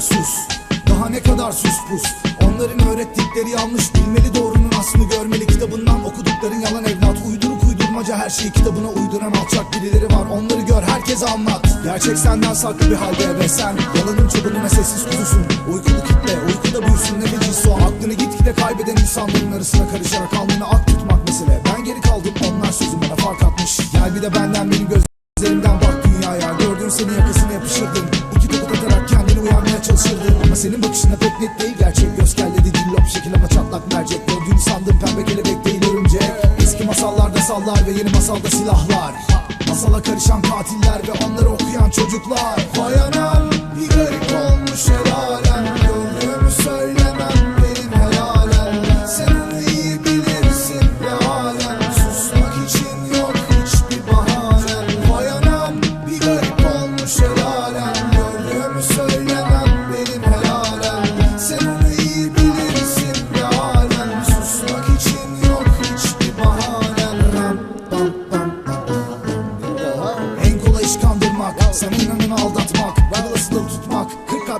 sus. Daha ne kadar sus pus. Onların öğrettikleri yanlış Bilmeli doğrunun aslını görmeli. Kitabından okudukların yalan evlat. Uyduruk uydurmaca her şeyi kitabına uyduran alçak birileri var. Onları gör herkese anlat. Gerçek senden saklı bir halde ve sen Yalanın çobanına sessiz kuzusun. Uykulu kitle uykuda büyüsün. Ne fecisi o Aklını gitgide kaybeden insanların arasına karışarak Alnını ak tutmak mesele. Ben geri kaldım onlar sözüm bana fark atmış. Gel bir de benden benim göz Ama senin bakışında pek net değil. Gerçek Göz kelledi dillop şekil ama çatlak mercek. Gördüğünü sandım pembe kelebek değil örümcek. Eski masallarda sallar ve yeni masalda silahlar. Masala karışan katiller ve onları okuyan çocuklar. Vay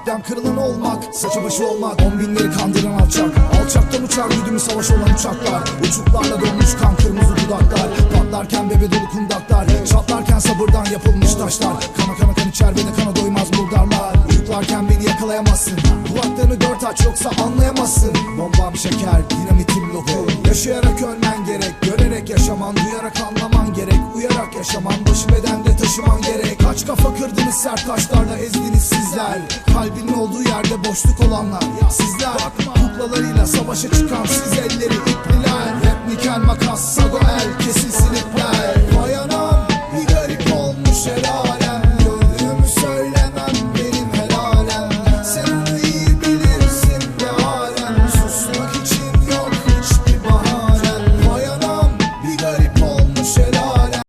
Kalpten kırılan olmak Saçı başı olmak On binleri kandıran alçak. Alçaktan uçar güdümü savaş olan uçaklar. Uçuklarla dolmuş kan kırmızı dudaklar. Patlarken bebe dolu kundaklar. Çatlarken sabırdan yapılmış taşlar. Kana kana kan içer ve de kana doymaz burdarlar Uyuklarken beni yakalayamazsın. Kulaklarını dört aç yoksa anlayamazsın. Bombam şeker dinamitim lokum. Yaşayarak ölmen gerek Görerek yaşaman duyarak anlaman gerek Uyarak yaşaman Kaç kafa kırdınız sert taşlarla ezdiniz sizler. Kalbinin olduğu yerde boşluk olanlar Sizler. Kuklalarıyla savaşa çıkan siz elleri ipliler